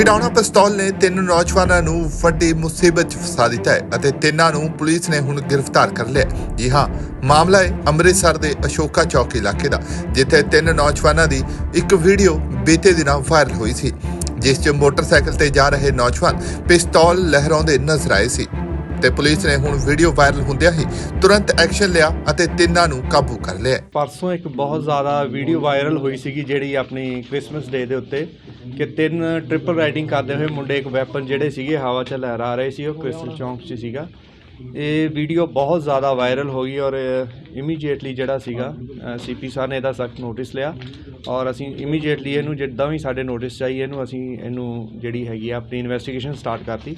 ਖਿਡੌਣਾ ਪਿਸਤੌਲ ਨੇ ਤਿੰਨ ਨੌਜਵਾਨਾਂ ਨੂੰ ਵੱਡੀ ਮੁਸੀਬਤ 'ਚ ਫਸਾ ਦਿੱਤਾ ਹੈ ਅਤੇ ਤਿੰਨਾਂ ਨੂੰ ਪੁਲਿਸ ਨੇ ਹੁਣ ਗ੍ਰਿਫਤਾਰ ਕਰ ਲਿਆ ਹੈ। ਜੀ ਹਾਂ, ਮਾਮਲਾ ਹੈ ਅੰਮ੍ਰਿਤਸਰ ਦੇ ਅਸ਼ੋਕਾ ਚੌਕ ਇਲਾਕੇ ਦਾ, ਜਿੱਥੇ ਤਿੰਨ ਨੌਜਵਾਨਾਂ ਦੀ ਇੱਕ ਵੀਡੀਓ ਬੀਤੇ ਦਿਨਾਂ ਵਾਇਰਲ ਹੋਈ ਸੀ, ਜਿਸ 'ਚ ਮੋਟਰਸਾਈਕਲ ਤੇ ਜਾ ਰਹੇ ਨੌਜਵਾਨ ਪਿਸਤੌਲ ਲਹਿਰਾਉਂਦੇ ਨਜ਼ਰ ਆਏ ਸੀ ਤੇ ਪੁਲਿਸ ਨੇ ਹੁਣ ਵੀਡੀਓ ਵਾਇਰਲ ਹੁੰਦਿਆਂ ਹੀ ਤੁਰੰਤ ਐਕਸ਼ਨ ਲਿਆ ਅਤੇ ਤਿੰਨਾਂ ਨੂੰ ਕਾਬੂ ਕਰ ਲਿਆ। ਪਰਸੋਂ ਇੱਕ ਬਹੁਤ ਜ਼ਿਆਦਾ ਵੀਡੀਓ ਵਾਇਰਲ ਹੋਈ ਸੀਗੀ ਜਿਹੜੀ ਆਪਣੀ ਕ੍ਰਿਸਮਸ ਡੇ ਦੇ ਉੱਤੇ ਕਿ ਤਿੰਨ ਟ੍ਰਿਪਲ ਰਾਈਡਿੰਗ ਕਰਦੇ ਹੋਏ ਮੁੰਡੇ ਇੱਕ ਵੈਪਨ ਜਿਹੜੇ ਸੀਗੇ, ਹਵਾ 'ਚ ਲਹਿਰਾ ਰਹੇ ਸੀ, ਉਹ ਕ੍ਰਿਸਟਲ ਚੌਂਕ 'ਚ ਸੀਗਾ। ਇਹ ਵੀਡੀਓ ਬਹੁਤ ਜ਼ਿਆਦਾ ਵਾਇਰਲ ਹੋ ਗਈ ਔਰ ਇਮੀਡੀਏਟਲੀ ਜਿਹੜਾ ਸੀਗਾ ਸੀਪੀ ਸਾਹਿਬ ਨੇ ਇਹਦਾ ਸਖਤ ਨੋਟਿਸ ਲਿਆ ਔਰ ਅਸੀਂ ਇਮੀਡੀਏਟਲੀ ਇਹਨੂੰ ਜਿੱਦਾਂ ਵੀ ਸਾਡੇ ਨੋਟਿਸ ਚਾਹੀਏ ਇਹਨੂੰ ਅਸੀਂ ਇਹਨੂੰ ਜਿਹੜੀ ਹੈਗੀ ਆ, ਆਪਣੀ ਇਨਵੈਸਟੀਗੇਸ਼ਨ ਸਟਾਰਟ ਕਰਤੀ।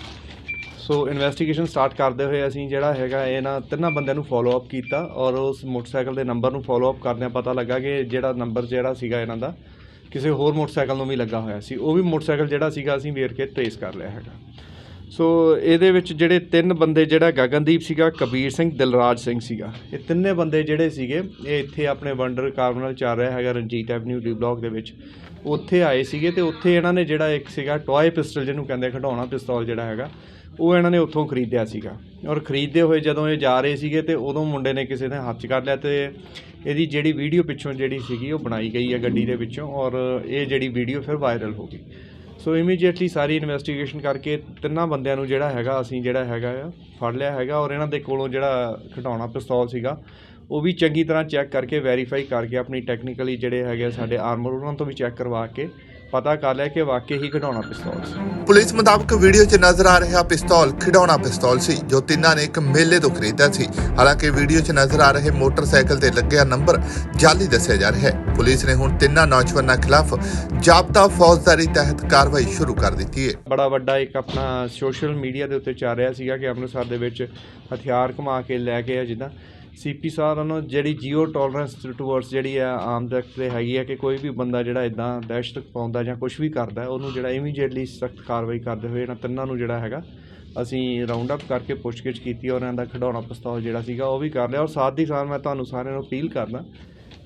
ਸੋ ਇਨਵੈਸਟੀਗੇਸ਼ਨ ਸਟਾਰਟ ਕਰਦੇ ਹੋਏ ਅਸੀਂ ਜਿਹੜਾ ਹੈਗਾ ਇਹਨਾਂ ਤਿੰਨਾਂ ਬੰਦਿਆਂ ਨੂੰ ਫੋਲੋ ਅਪ ਕੀਤਾ ਔਰ ਉਸ ਮੋਟਰਸਾਈਕਲ ਦੇ ਨੰਬਰ ਨੂੰ ਫੋਲੋ ਅਪ ਕਰਦਿਆਂ ਪਤਾ ਲੱਗਾ ਕਿ ਜਿਹੜਾ ਨੰਬਰ ਜਿਹੜਾ ਸੀਗਾ ਇਹਨਾਂ ਦਾ, ਕਿਸੇ ਹੋਰ ਮੋਟਰਸਾਈਕਲ ਨੂੰ ਵੀ ਲੱਗਾ ਹੋਇਆ ਸੀ। ਉਹ ਵੀ ਮੋਟਰਸਾਈਕਲ ਜਿਹੜਾ ਸੀਗਾ ਅਸੀਂ ਵੇਰ ਕੇ ਟ੍ਰੇਸ ਕਰ ਲਿਆ ਹੈਗਾ। ਸੋ ਇਹਦੇ ਵਿੱਚ ਜਿਹੜੇ ਤਿੰਨ ਬੰਦੇ ਜਿਹੜਾ ਗਗਨਦੀਪ ਸੀਗਾ, ਕਬੀਰ ਸਿੰਘ, ਦਿਲਰਾਜ ਸਿੰਘ ਸੀਗਾ। ਇਹ ਤਿੰਨੇ ਬੰਦੇ ਜਿਹੜੇ ਸੀਗੇ, ਇਹ ਇੱਥੇ ਆਪਣੇ ਵੰਡਰ ਕਾਰਨਲ ਚੱਲ ਰਿਹਾ ਹੈਗਾ ਰਣਜੀਤ ਐਵਨਿਊ ਡੀ ਬਲਾਕ ਦੇ ਵਿੱਚ। ਉੱਥੇ ਆਏ ਸੀਗੇ ਤੇ ਉੱਥੇ ਇਹਨਾਂ ਨੇ ਜਿਹੜਾ ਇੱਕ ਸੀਗਾ ਟੌਏ ਪਿਸਟਲ, ਜਿਹਨੂੰ ਕਹਿੰਦੇ ਖਿਡੌਣਾ ਪਿਸਤੌਲ ਜਿਹੜਾ ਹੈਗਾ, ਉਹ ਇਹਨਾਂ ਨੇ ਉੱਥੋਂ ਖਰੀਦਿਆ ਸੀਗਾ। ਔਰ ਖਰੀਦਦੇ ਹੋਏ ਜਦੋਂ ਇਹ ਜਾ ਰਹੇ ਸੀਗੇ ਤੇ ਉਦੋਂ ਮੁੰਡੇ ਨੇ ਕਿਸੇ ਨੇ ਹੱਥ 'ਚ ਕਰ ਲਿਆ ਤੇ ਇਹਦੀ ਜਿਹੜੀ ਵੀਡੀਓ ਪਿੱਛੋਂ ਜਿਹੜੀ ਸੀਗੀ ਉਹ ਬਣਾਈ ਗਈ ਹੈ ਗੱਡੀ ਦੇ ਵਿੱਚੋਂ ਔਰ ਇਹ ਜਿਹੜੀ ਵੀਡੀਓ ਫਿਰ ਵਾਇਰਲ ਹੋ ਗਈ। ਸੋ ਇਮੀਡੀਏਟਲੀ ਸਾਰੀ ਇਨਵੈਸਟੀਗੇਸ਼ਨ ਕਰਕੇ ਤਿੰਨਾਂ ਬੰਦਿਆਂ ਨੂੰ ਜਿਹੜਾ ਹੈਗਾ, ਅਸੀਂ ਜਿਹੜਾ ਹੈਗਾ ਆ, ਫੜ ਲਿਆ ਹੈਗਾ ਔਰ ਇਹਨਾਂ ਦੇ ਕੋਲੋਂ ਜਿਹੜਾ ਖਿਡੌਣਾ ਪਿਸਤੌਲ ਸੀਗਾ, ਉਹ ਵੀ ਚੰਗੀ ਤਰ੍ਹਾਂ ਚੈੱਕ ਕਰਕੇ ਵੈਰੀਫਾਈ ਕਰਕੇ ਆਪਣੀ ਟੈਕਨੀਕਲੀ ਜਿਹੜੇ ਹੈਗੇ ਆ ਸਾਡੇ ਆਰਮਰ ਉਹਨਾਂ ਤੋਂ ਵੀ ਚੈੱਕ ਕਰਵਾ ਕੇ ਪਤਾ ਕਰ ਲਿਆ ਕਿ ਵਾਕਈ ਹੀ ਖਿਡੌਣਾ ਪਿਸਤੌਲ ਸੀ। ਪੁਲਿਸ ਮੁਤਾਬਕ ਵੀਡੀਓ 'ਚ ਨਜ਼ਰ ਆ ਰਿਹਾ ਪਿਸਤੌਲ ਖਿਡੌਣਾ ਪਿਸਤੌਲ ਸੀ ਜੋ ਤਿੰਨਾਂ ਨੇ ਇੱਕ ਮੇਲੇ ਤੋਂ ਖਰੀਦਿਆ ਸੀ। ਹਾਲਾਂਕਿ ਵੀਡੀਓ 'ਚ ਨਜ਼ਰ ਆ ਰਹੇ ਮੋਟਰਸਾਈਕਲ ਤੇ ਲੱਗਿਆ ਨੰਬਰ ਜਾਲੀ ਦੱਸਿਆ ਜਾ ਰਿਹਾ ਹੈ। ਪੁਲਿਸ ਨੇ ਹੁਣ ਤਿੰਨਾਂ ਨੌਜਵਾਨਾਂ ਖਿਲਾਫ ਜਾਬਤਾ ਫੌਜਦਾਰੀ ਤਹਿਤ ਕਾਰਵਾਈ ਸ਼ੁਰੂ ਕਰ ਦਿੱਤੀ ਹੈ। ਬੜਾ ਵੱਡਾ ਇੱਕ ਆਪਣਾ ਸੋਸ਼ਲ ਮੀਡੀਆ ਦੇ ਉੱਤੇ ਚੱਲ ਰਿਹਾ ਸੀਗਾ ਕਿ ਅੰਮ੍ਰਿਤਸਰ ਦੇ ਵਿੱਚ ਹਥਿਆਰ ਘੁਮਾ ਕੇ ਲੈ ਕੇ ਆ ਜਿੱਦਾਂ। ਸੀਪੀ ਸਾਹਿਬ ਵੱਲੋਂ ਜਿਹੜੀ ਜੀਓ ਟੋਲਰੈਂਸ ਟੂਵਰਡਸ ਜਿਹੜੀ ਆ ਆਮ ਤੱਕ ਤੇ ਹੈਗੀ ਆ ਕਿ ਕੋਈ ਵੀ ਬੰਦਾ ਜਿਹੜਾ ਇਦਾਂ ਦਹਿਸ਼ਤ ਪਾਉਂਦਾ ਜਾਂ ਕੁਝ ਵੀ ਕਰਦਾ, ਉਹਨੂੰ ਜਿਹੜਾ ਇਮੀਡੀਏਟਲੀ ਸਖਤ ਕਾਰਵਾਈ ਕਰਦੇ ਹੋਏ ਇਹਨਾਂ ਤਿੰਨਾਂ ਨੂੰ ਜਿਹੜਾ ਹੈਗਾ ਅਸੀਂ ਰਾਉਂਡ ਅਪ ਕਰਕੇ ਪੁੱਛਗਿੱਛ ਕੀਤੀ ਔਰ ਇਹਨਾਂ ਦਾ ਖਿਡੌਣਾ ਪਿਸਤੌਲ ਜਿਹੜਾ ਸੀਗਾ ਉਹ ਵੀ ਕਰ ਲਿਆ। ਔਰ ਸਾਥ ਹੀ ਸਾਥ ਮੈਂ ਤੁਹਾਨੂੰ ਸਾਰਿਆਂ ਨੂੰ ਅਪੀਲ ਕਰਦਾ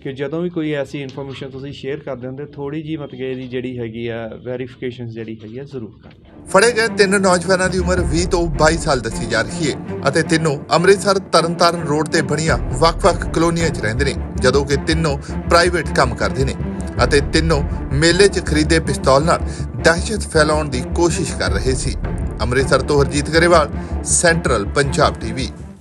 ਕਿ ਜਦੋਂ ਵੀ ਕੋਈ ਐਸੀ ਇਨਫੋਰਮੇਸ਼ਨ ਤੁਸੀਂ ਸ਼ੇਅਰ ਕਰਦੇ ਹੁੰਦੇ ਥੋੜੀ ਜੀ ਮਤਲਬ ਕਿ ਜਿਹੜੀ ਹੈਗੀ ਆ ਵੈਰੀਫਿਕੇਸ਼ਨ ਜਿਹੜੀ ਹੈਗੀ ਆ ਜ਼ਰੂਰ ਕਰਨਾ ਫੜੇ ਗਏ ਤਿੰਨ ਨੌਜਵਾਨਾਂ ਦੀ ਉਮਰ 20 ਤੋਂ 22 ਸਾਲ ਦੱਸੀ ਜਾ ਰਹੀ ਹੈ ਅਤੇ ਤਿੰਨੋਂ ਅੰਮ੍ਰਿਤਸਰ, ਤਰਨਤਾਰਨ ਰੋਡ ਤੇ ਬਣੀਆਂ ਵੱਖ-ਵੱਖ ਕਲੋਨੀਆਂ 'ਚ ਰਹਿੰਦੇ ਨੇ, ਜਦੋਂ ਕਿ ਤਿੰਨੋਂ ਪ੍ਰਾਈਵੇਟ ਕੰਮ ਕਰਦੇ ਨੇ ਅਤੇ ਤਿੰਨੋਂ ਮੇਲੇ 'ਚ ਖਰੀਦੇ ਪਿਸਤੌਲ ਨਾਲ ਦਹਿਸ਼ਤ ਫੈਲਾਉਣ ਦੀ ਕੋਸ਼ਿਸ਼ ਕਰ ਰਹੇ ਸੀ। ਅੰਮ੍ਰਿਤਸਰ ਤੋਂ ਹਰਜੀਤ ਗਰੇਵਾਲ, ਸੈਂਟਰਲ ਪੰਜਾਬ ਟੀਵੀ।